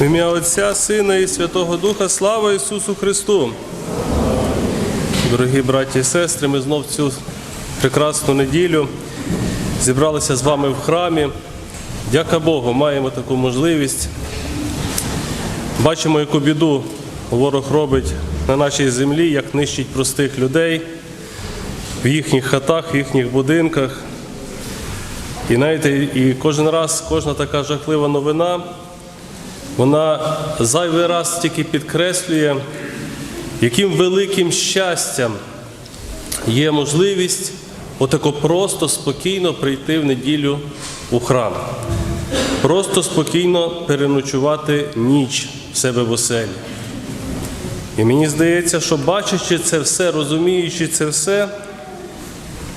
В ім'я Отця, Сина і Святого Духа, слава Ісусу Христу! Дорогі браті і сестри, ми знов цю прекрасну неділю зібралися з вами в храмі. Дяка Богу, маємо таку можливість. Бачимо, яку біду ворог робить на нашій землі, як нищить простих людей в їхніх хатах, в їхніх будинках. І знаєте, і кожен раз кожна така жахлива новина, вона зайвий раз тільки підкреслює, яким великим щастям є можливість отако просто спокійно прийти в неділю у храм, просто спокійно переночувати ніч в себе в оселі. І мені здається, що бачачи це все, розуміючи це все,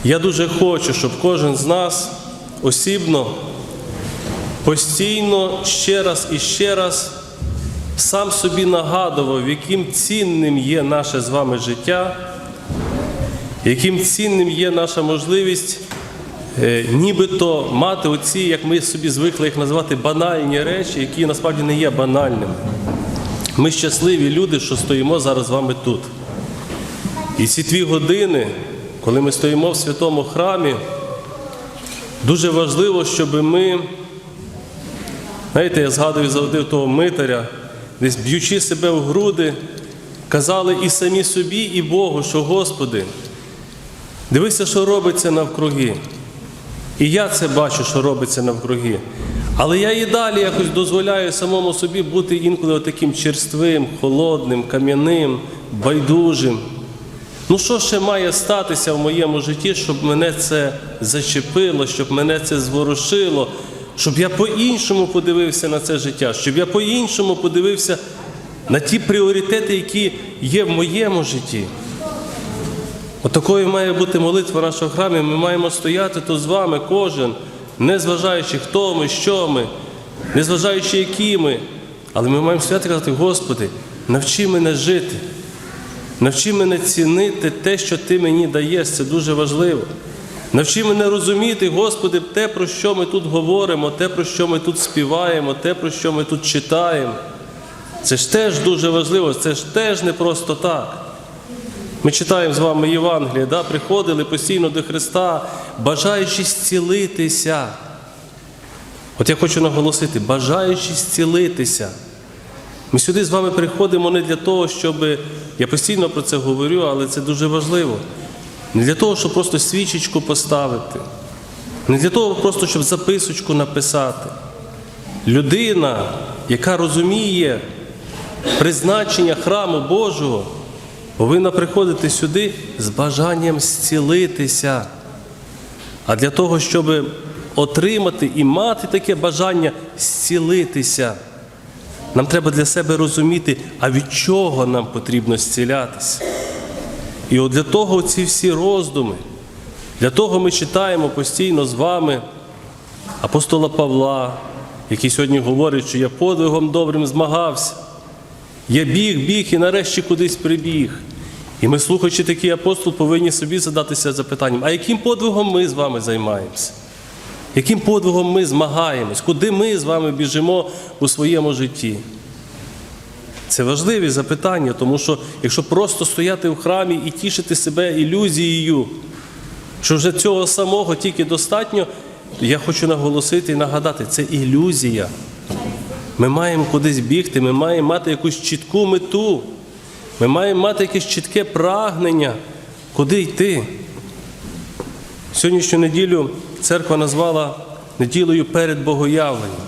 я дуже хочу, щоб кожен з нас осібно постійно ще раз і ще раз сам собі нагадував, яким цінним є наше з вами життя, яким цінним є наша можливість е, нібито мати оці, як ми собі звикли їх називати, банальні речі, які насправді не є банальними. Ми щасливі люди, що стоїмо зараз з вами тут. І ці дві години, коли ми стоїмо в святому храмі, дуже важливо, щоб ми Знаєте, я згадую завжди того митаря, десь б'ючи себе в груди, казали і самі собі, і Богу, що Господи, дивися, що робиться навкруги. І я це бачу, що робиться навкруги. Але я і далі якось дозволяю самому собі бути інколи таким черствим, холодним, кам'яним, байдужим. Ну, що ще має статися в моєму житті, щоб мене це зачепило, щоб мене це зворушило, щоб я по-іншому подивився на це життя, щоб я по-іншому подивився на ті пріоритети, які є в моєму житті. Отакою має бути молитва нашого храмі. Ми маємо стояти тут з вами, кожен, не зважаючи, хто ми, що ми, не зважаючи, які ми. Але ми маємо стояти і казати, Господи, навчи мене жити, навчи мене цінити те, що Ти мені даєш, це дуже важливо. Навчи мене розуміти, Господи, те, про що ми тут говоримо, те, про що ми тут співаємо, те, про що ми тут читаємо. Це ж теж дуже важливо, це ж теж не просто так. Ми читаємо з вами Євангеліє, да? приходили постійно до Христа, бажаючи зцілитися. От я хочу наголосити, бажаючи зцілитися. Ми сюди з вами приходимо не для того, щоб, я постійно про це говорю, але це дуже важливо. Не для того, щоб просто свічечку поставити, не для того, просто, щоб записочку написати. Людина, яка розуміє призначення храму Божого, повинна приходити сюди з бажанням зцілитися. А для того, щоб отримати і мати таке бажання зцілитися, нам треба для себе розуміти, а від чого нам потрібно зцілятися. І от для того ці всі роздуми, для того ми читаємо постійно з вами апостола Павла, який сьогодні говорить, що я подвигом добрим змагався. Я біг, біг і нарешті кудись прибіг. І ми, слухаючи такий апостол, повинні собі задатися запитанням, а яким подвигом ми з вами займаємося? Яким подвигом ми змагаємось? Куди ми з вами біжимо у своєму житті? Це важливі запитання, тому що якщо просто стояти в храмі і тішити себе ілюзією, що вже цього самого тільки достатньо, я хочу наголосити і нагадати, це ілюзія. Ми маємо кудись бігти, ми маємо мати якусь чітку мету, ми маємо мати якесь чітке прагнення, куди йти. Сьогоднішню неділю церква назвала неділею перед Богоявленням.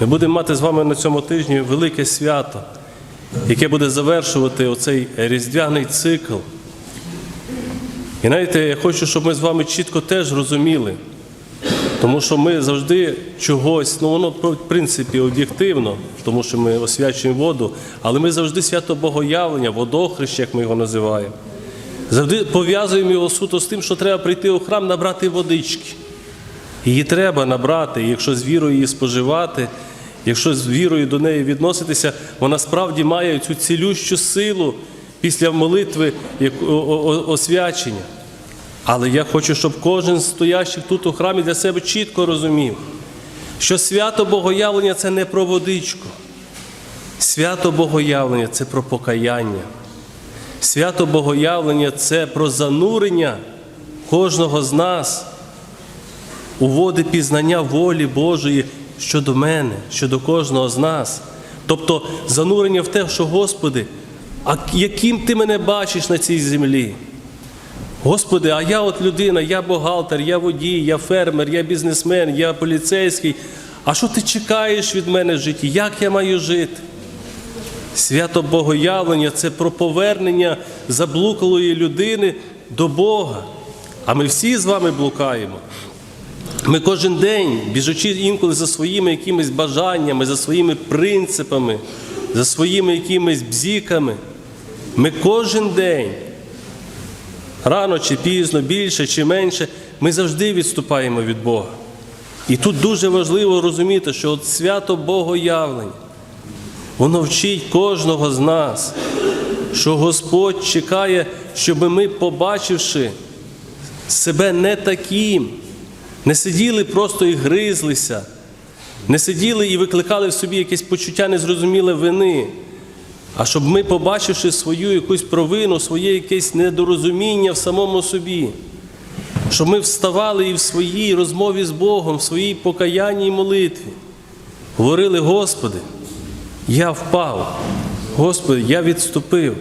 Ми будемо мати з вами на цьому тижні велике свято, яке буде завершувати оцей різдвяний цикл. І знаєте, я хочу, щоб ми з вами чітко теж розуміли, тому що ми завжди чогось, ну воно в принципі об'єктивно, тому що ми освячуємо воду, але ми завжди свято Богоявлення, водохрещ, як ми його називаємо. Завжди пов'язуємо його суто з тим, що треба прийти у храм набрати водички. Її треба набрати, якщо з вірою її споживати, якщо з вірою до неї відноситися, вона справді має цю цілющу силу після молитви освячення. Але я хочу, щоб кожен з стоящих тут у храмі для себе чітко розумів, що свято Богоявлення це не про водичку. Свято Богоявлення це про покаяння. Свято Богоявлення це про занурення кожного з нас у води пізнання волі Божої щодо мене, щодо кожного з нас. Тобто занурення в те, що Господи, а яким ти мене бачиш на цій землі? Господи, а я от людина, я бухгалтер, я водій, я фермер, я бізнесмен, я поліцейський. А що ти чекаєш від мене в житті? Як я маю жити? Свято Богоявлення це про повернення заблукалої людини до Бога. А ми всі з вами блукаємо. Ми кожен день, біжучи інколи за своїми якимись бажаннями, за своїми принципами, за своїми якимись бзіками, ми кожен день, рано чи пізно, більше чи менше, ми завжди відступаємо від Бога. І тут дуже важливо розуміти, що от свято Богоявлення, воно вчить кожного з нас, що Господь чекає, щоб ми, побачивши себе не таким, не сиділи просто і гризлися, не сиділи і викликали в собі якесь почуття незрозуміле вини. А щоб ми, побачивши свою якусь провину, своє якесь недорозуміння в самому собі, щоб ми вставали і в своїй розмові з Богом, в своїй покаянній молитві, говорили, Господи, я впав, Господи, я відступив,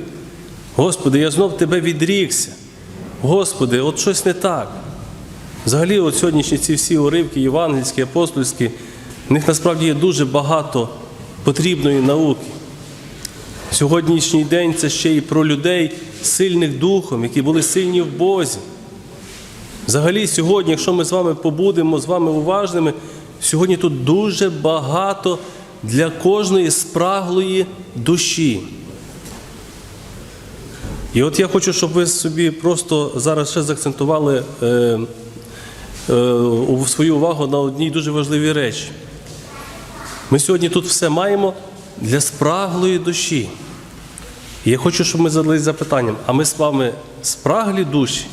Господи, я знов Тебе відрікся. Господи, от щось не так. Взагалі, от сьогоднішні ці всі уривки, євангельські, апостольські, в них насправді є дуже багато потрібної науки. Сьогоднішній день це ще й про людей, сильних духом, які були сильні в Бозі. Взагалі, сьогодні, якщо ми з вами побудемо з вами уважними, сьогодні тут дуже багато для кожної спраглої душі. І от я хочу, щоб ви собі просто зараз ще заакцентували е, е, свою увагу на одній дуже важливій речі. Ми сьогодні тут все маємо для спраглої душі. Я хочу, щоб ми задались запитанням, а ми з вами спраглі душі?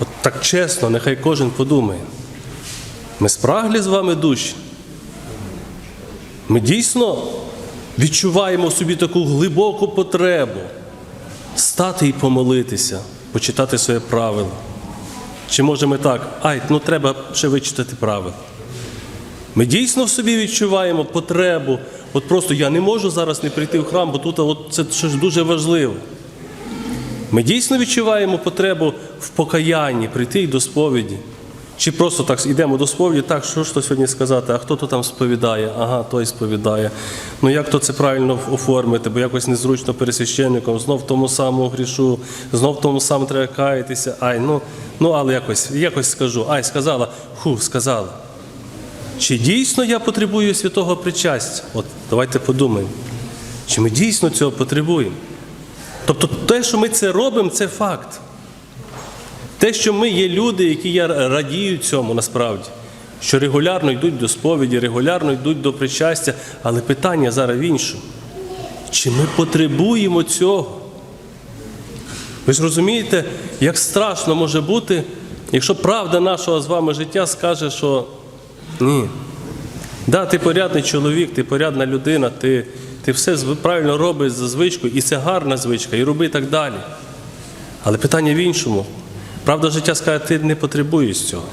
От так чесно, нехай кожен подумає. Ми спраглі з вами душі? Ми дійсно відчуваємо в собі таку глибоку потребу стати і помолитися, почитати своє правило. Чи може ми так, ай, ну треба ще вичитати правила. Ми дійсно в собі відчуваємо потребу. От просто я не можу зараз не прийти в храм, бо тут от це щось дуже важливе. Ми дійсно відчуваємо потребу в покаянні, прийти до сповіді. Чи просто так йдемо до сповіді, так, що ж то сьогодні сказати, а хто то там сповідає? Ага, той сповідає. Ну як то це правильно оформити, бо якось незручно пересвященником, знов тому самому грішу, знов тому самому треба каятися. Ай, ну, ну але якось, якось скажу. Ай, сказала, ху, сказала. Чи дійсно я потребую святого причастя? От давайте подумаємо. Чи ми дійсно цього потребуємо? Тобто те, що ми це робимо, це факт. Те, що ми є люди, які я радіють цьому насправді, що регулярно йдуть до сповіді, регулярно йдуть до причастя, але питання зараз в іншому. Чи ми потребуємо цього? Ви ж розумієте, як страшно може бути, якщо правда нашого з вами життя скаже, що ні. Да, ти порядний чоловік, ти порядна людина, ти, ти все правильно робиш за звичкою, і це гарна звичка, і роби так далі. Але питання в іншому. Правда життя скаже, ти не потребуєш цього.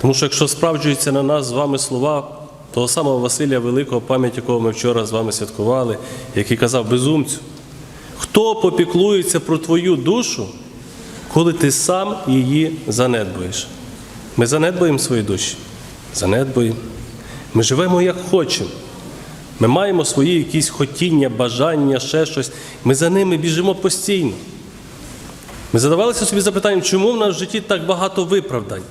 Тому що якщо справджуються на нас з вами слова того самого Василія Великого, пам'ять якого ми вчора з вами святкували, який казав безумцю, хто попіклується про твою душу, коли ти сам її занедбуєш? Ми занедбуємо свої душі? Занедбуємо. Ми живемо як хочемо. Ми маємо свої якісь хотіння, бажання, ще щось. Ми за ними біжимо постійно. Ми задавалися собі запитанням, чому в нас в житті так багато виправдань?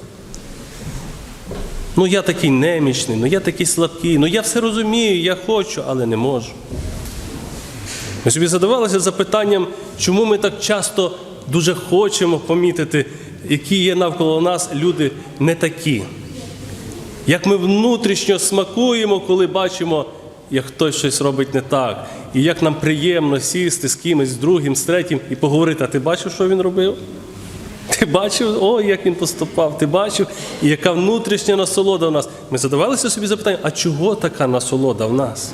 Ну, я такий немічний, ну я такий слабкий, ну я все розумію, я хочу, але не можу. Ми собі задавалися запитанням, чому ми так часто дуже хочемо помітити які є навколо нас, люди не такі. Як ми внутрішньо смакуємо, коли бачимо, як хтось щось робить не так. І як нам приємно сісти з кимось, з другим, з третім і поговорити, а ти бачив, що він робив? Ти бачив, о, як він поступав, ти бачив, і яка внутрішня насолода в нас. Ми задавалися собі запитання, а чого така насолода в нас?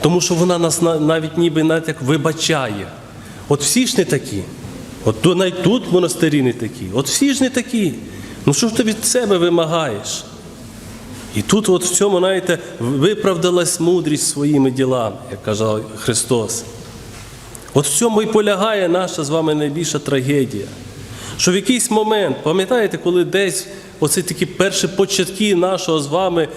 Тому що вона нас навіть ніби навіть як вибачає. От всі ж не такі. От то навіть тут монастирі не такі. От всі ж не такі. Ну що ж ти від себе вимагаєш? І тут, от в цьому, знаєте, виправдалась мудрість своїми ділами, як казав Христос. От в цьому і полягає наша з вами найбільша трагедія. Що в якийсь момент, пам'ятаєте, коли десь оце такі перші початки нашого з вами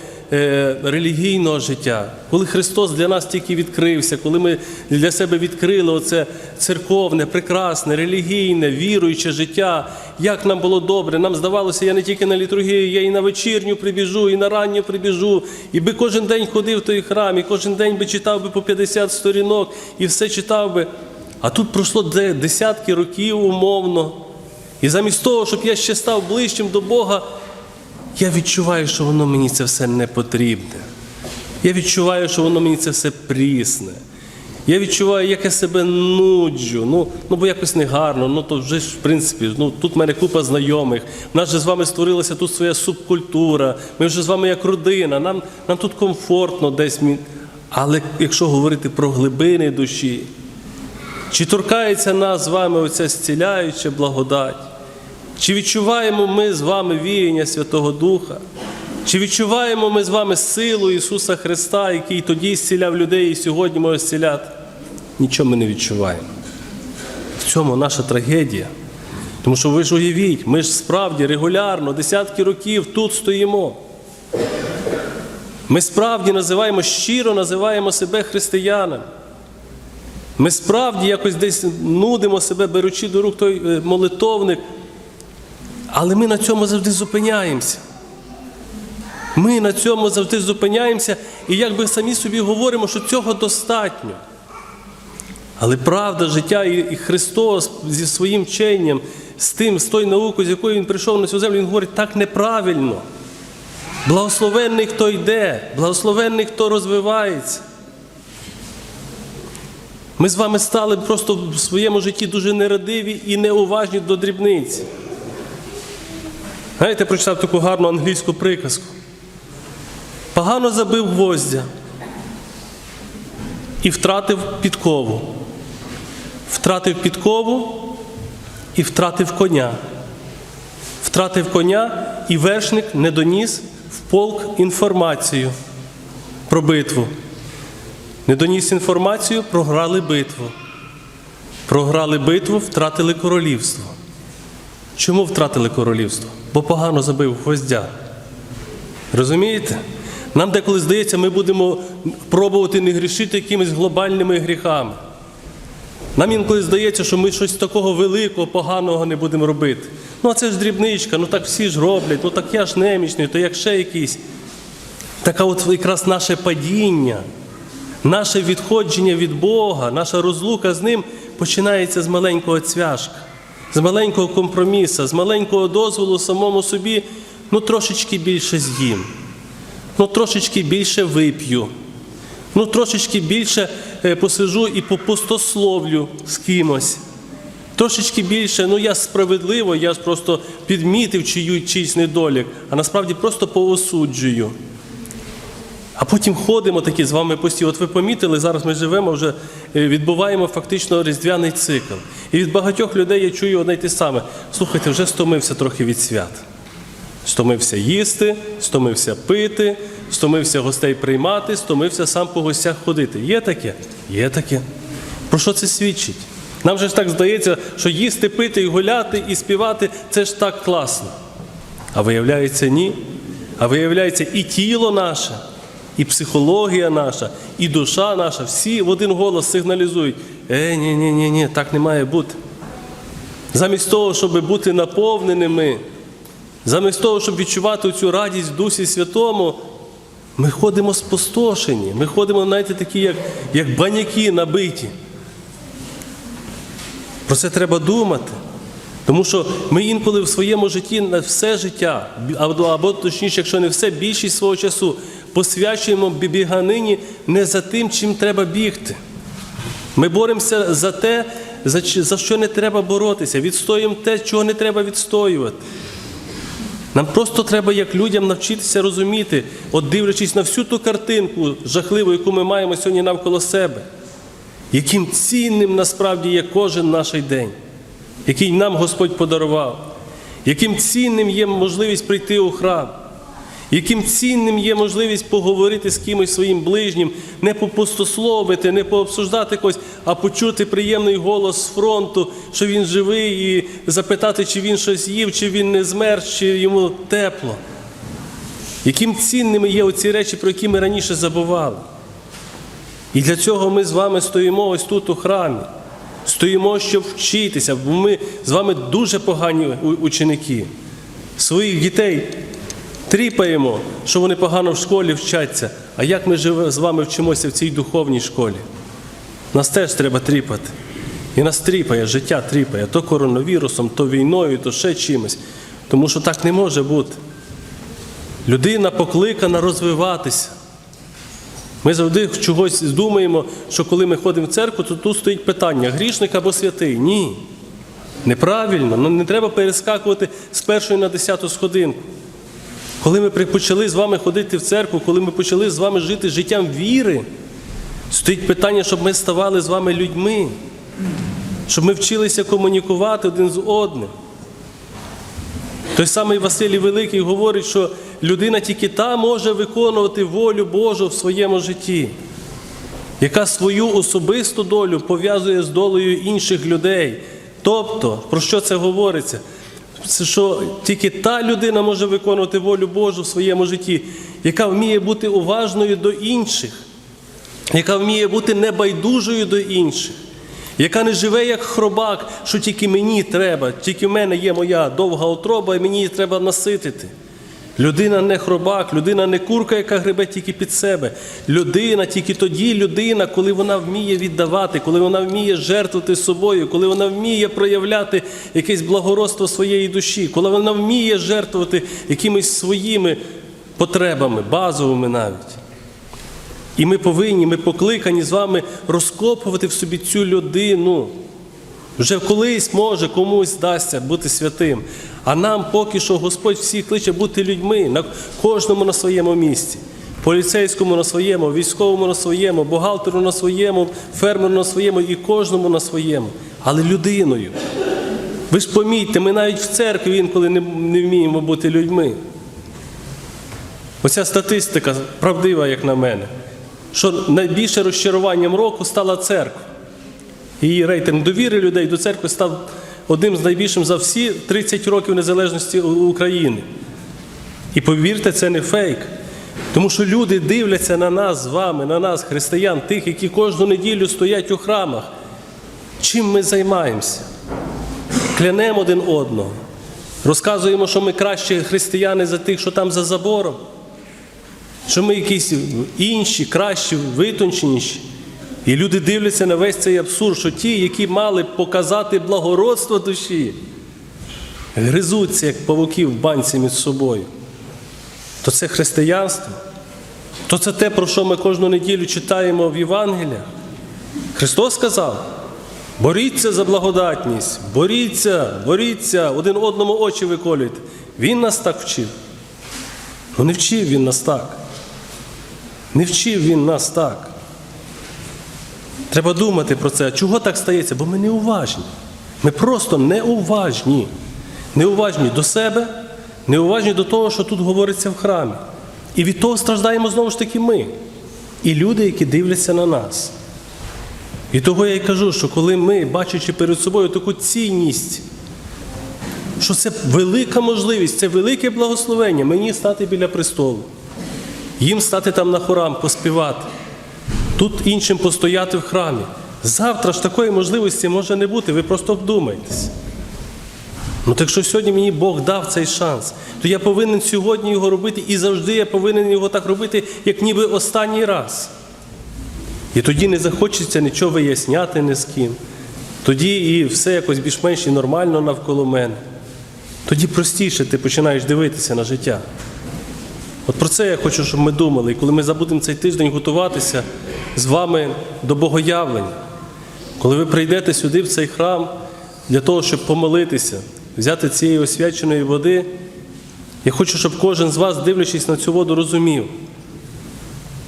релігійного життя, коли Христос для нас тільки відкрився, коли ми для себе відкрили оце церковне, прекрасне, релігійне, віруюче життя, як нам було добре, нам здавалося, я не тільки на літургію, я і на вечірню прибіжу, і на ранню прибіжу, і би кожен день ходив в той храм, і кожен день би читав би по 50 сторінок, і все читав би. А тут пройшло десятки років умовно. І замість того, щоб я ще став ближчим до Бога, я відчуваю, що воно мені це все не потрібне. Я відчуваю, що воно мені це все прісне. Я відчуваю, як я себе нуджу. Ну, ну бо якось негарно. Ну то вже ж, в принципі, ну тут в мене купа знайомих. У нас же з вами створилася тут своя субкультура. Ми вже з вами як родина. Нам, нам тут комфортно десь. Але якщо говорити про глибини душі, чи торкається нас з вами оця зціляюча благодать? Чи відчуваємо ми з вами віяння Святого Духа? Чи відчуваємо ми з вами силу Ісуса Христа, який тоді зціляв людей і сьогодні може зціляти? Нічого ми не відчуваємо. В цьому наша трагедія. Тому що ви ж уявіть, ми ж справді регулярно, десятки років тут стоїмо. Ми справді називаємо щиро називаємо себе християнами. Ми справді якось десь нудимо себе, беручи до рук той е, молитовник, але ми на цьому завжди зупиняємося. Ми на цьому завжди зупиняємося і якби самі собі говоримо, що цього достатньо. Але правда життя і Христос зі своїм вченням, з тим, з тою наукою, з якою Він прийшов на цю землю, Він говорить так неправильно. Благословенний, хто йде, благословенний, хто розвивається. Ми з вами стали просто в своєму житті дуже нерадиві і неуважні до дрібниць. Знаєте, прочитав таку гарну англійську приказку. Погано забив гвоздя і втратив підкову. Втратив підкову і втратив коня. Втратив коня, і вершник не доніс в полк інформацію про битву. Не доніс інформацію, програли битву. Програли битву, втратили королівство. Чому втратили королівство? Бо погано забив гвоздя. Розумієте? Нам деколи здається, ми будемо пробувати не грішити якимись глобальними гріхами. Нам інколи здається, що ми щось такого великого, поганого не будемо робити. Ну, а це ж дрібничка, ну так всі ж роблять, ну так я ж немічний, то як ще якийсь. Така от якраз наше падіння, наше відходження від Бога, наша розлука з Ним починається з маленького цвяшка, з маленького компроміса, з маленького дозволу самому собі, ну трошечки більше з'їм, ну трошечки більше вип'ю, ну трошечки більше е, посижу і попустословлю з кимось. Трошечки більше, ну я справедливо, я ж просто підмітив чию, чийсь недолік, а насправді просто поосуджую. А потім ходимо такі з вами постійно. От ви помітили, зараз ми живемо, вже е, відбуваємо фактично різдвяний цикл. І від багатьох людей я чую одне й те саме. Слухайте, вже стомився трохи від свят. Стомився їсти, стомився пити, стомився гостей приймати, стомився сам по гостях ходити. Є таке? Є таке. Про що це свідчить? Нам же ж так здається, що їсти, пити, і гуляти, і співати це ж так класно. А виявляється, ні. А виявляється, і тіло наше, і психологія наша, і душа наша, всі в один голос сигналізують: е, ні, ні, ні, ні, так не має бути. Замість того, щоб бути наповненими, замість того, щоб відчувати цю радість в Дусі Святому, ми ходимо спустошені, ми ходимо, знаєте, такі, як, як баняки набиті. Про це треба думати. Тому що ми інколи в своєму житті на все життя, або, або точніше, якщо не все, більшість свого часу посвячуємо бі- біганині не за тим, чим треба бігти. Ми боремося за те, за що не треба боротися, відстоюємо те, чого не треба відстоювати. Нам просто треба як людям навчитися розуміти, от дивлячись на всю ту картинку жахливу, яку ми маємо сьогодні навколо себе, яким цінним насправді є кожен наш день, який нам Господь подарував, яким цінним є можливість прийти у храм, яким цінним є можливість поговорити з кимось своїм ближнім, не попустословити, не пообсуждати когось, а почути приємний голос з фронту, що він живий, і запитати, чи він щось їв, чи він не змерз, чи йому тепло. Яким цінними є оці речі, про які ми раніше забували. І для цього ми з вами стоїмо ось тут у храмі. Стоїмо, щоб вчитися, бо ми з вами дуже погані ученики. Своїх дітей тріпаємо, що вони погано в школі вчаться. А як ми з вами вчимося в цій духовній школі? Нас теж треба тріпати. І нас тріпає, життя тріпає то коронавірусом, то війною, то ще чимось. Тому що так не може бути. Людина покликана розвиватися. Ми завжди чогось думаємо, що коли ми ходимо в церкву, то тут стоїть питання: грішник або святий. Ні. Неправильно, ну не треба перескакувати з першої на десяту сходинку. Коли ми почали з вами ходити в церкву, коли ми почали з вами жити життям віри, стоїть питання, щоб ми ставали з вами людьми, щоб ми вчилися комунікувати один з одним. Той самий Василій Великий говорить, що людина тільки та може виконувати волю Божу в своєму житті, яка свою особисту долю пов'язує з долею інших людей. Тобто, про що це говориться? Що тільки та людина може виконувати волю Божу в своєму житті, яка вміє бути уважною до інших, яка вміє бути небайдужою до інших, яка не живе як хробак, що тільки мені треба, тільки в мене є моя довга отроба, і мені її треба наситити. Людина не хробак, людина не курка, яка гребе тільки під себе. Людина тільки тоді людина, коли вона вміє віддавати, коли вона вміє жертвувати собою, коли вона вміє проявляти якесь благородство своєї душі, коли вона вміє жертвувати якимись своїми потребами, базовими навіть. І ми повинні, ми покликані з вами розкопувати в собі цю людину. Вже колись може комусь здасться бути святим. А нам поки що Господь всіх кличе бути людьми, на кожному на своєму місці. Поліцейському на своєму, військовому на своєму, бухгалтеру на своєму, фермеру на своєму і кожному на своєму. Але людиною. Ви ж помітьте, ми навіть в церкві інколи не, не вміємо бути людьми. Оця статистика правдива, як на мене, що найбільше розчаруванням року стала церква. Її рейтинг довіри людей до церкви став одним з найбільшим за всі 30 років незалежності України. І повірте, це не фейк. Тому що люди дивляться на нас з вами, на нас, християн, тих, які кожну неділю стоять у храмах. Чим ми займаємося? Клянемо один одного. Розказуємо, що ми кращі християни за тих, що там за забором. Що ми якісь інші, кращі, витонченіші. І люди дивляться на весь цей абсурд, що ті, які мали показати благородство душі, гризуться, як павуки в банці між собою. То це християнство, то це те, про що ми кожну неділю читаємо в Євангеліях. Христос сказав: боріться за благодатність, боріться, боріться, один одному очі виколюйте. Він нас так вчив. Ну не вчив він нас так. Не вчив він нас так. Треба думати про це. Чого так стається? Бо ми неуважні. Ми просто неуважні. Неуважні до себе, неуважні до того, що тут говориться в храмі. І від того страждаємо знову ж таки ми. І люди, які дивляться на нас. І того я й кажу, що коли ми, бачачи перед собою таку цінність, що це велика можливість, це велике благословення мені стати біля престолу, їм стати там на хорам, поспівати, тут іншим постояти в храмі. Завтра ж такої можливості може не бути, ви просто вдумайтесь. Ну так що сьогодні мені Бог дав цей шанс, то я повинен сьогодні його робити і завжди я повинен його так робити, як ніби останній раз. І тоді не захочеться нічого виясняти ні з ким. Тоді і все якось більш-менш і нормально навколо мене. Тоді простіше ти починаєш дивитися на життя. От про це я хочу, щоб ми думали. І коли ми забудемо цей тиждень готуватися з вами до богоявлення, коли ви прийдете сюди, в цей храм, для того, щоб помолитися, взяти цієї освяченої води, я хочу, щоб кожен з вас, дивлячись на цю воду, розумів,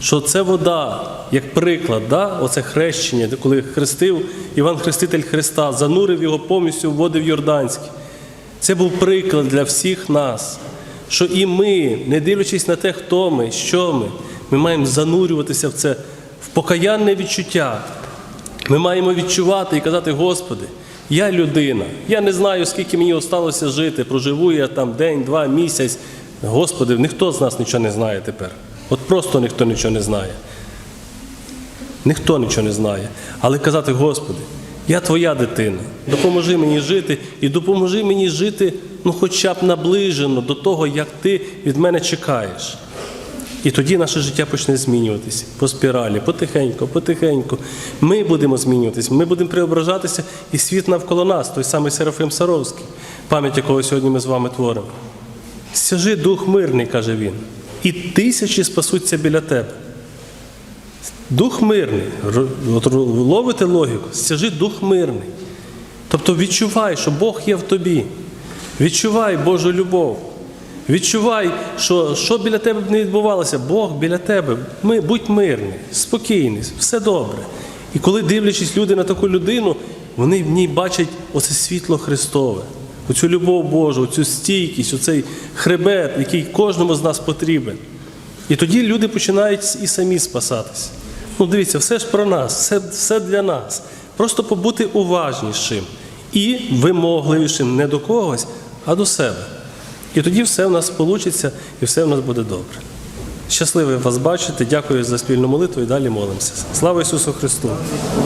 що це вода, як приклад, да? оце хрещення, коли хрестив Іван Хреститель Христа, занурив його повністю в води в Йорданські. Це був приклад для всіх нас, що і ми, не дивлячись на те, хто ми, що ми, ми маємо занурюватися в це в покаянне відчуття. Ми маємо відчувати і казати, Господи, я людина, я не знаю, скільки мені осталося жити, проживу я там день, два, місяць. Господи, ніхто з нас нічого не знає тепер. От просто ніхто нічого не знає. Ніхто нічого не знає. Але казати, Господи, я твоя дитина, допоможи мені жити і допоможи мені жити, ну хоча б наближено до того, як ти від мене чекаєш. І тоді наше життя почне змінюватися по спіралі, потихеньку, потихеньку. Ми будемо змінюватися, ми будемо преображатися, і світ навколо нас, той самий Серафим Саровський, пам'ять якого сьогодні ми з вами творимо. Стяжи дух мирний, каже він, і тисячі спасуться біля тебе. Дух мирний. Ловите логіку, стяжи дух мирний. Тобто відчувай, що Бог є в тобі. Відчувай Божу любов. Відчувай, що, що біля тебе б не відбувалося, Бог біля тебе. Ми, будь мирний, спокійний, все добре. І коли дивлячись люди на таку людину, вони в ній бачать оце світло Христове, оцю любов Божу, оцю стійкість, оцей хребет, який кожному з нас потрібен. І тоді люди починають і самі спасатися. Ну, дивіться, все ж про нас, все, все для нас. Просто побути уважнішим і вимогливішим не до когось, а до себе. І тоді все в нас вийде і все в нас буде добре. Щасливий вас бачити, дякую за спільну молитву і далі молимося. Слава Ісусу Христу!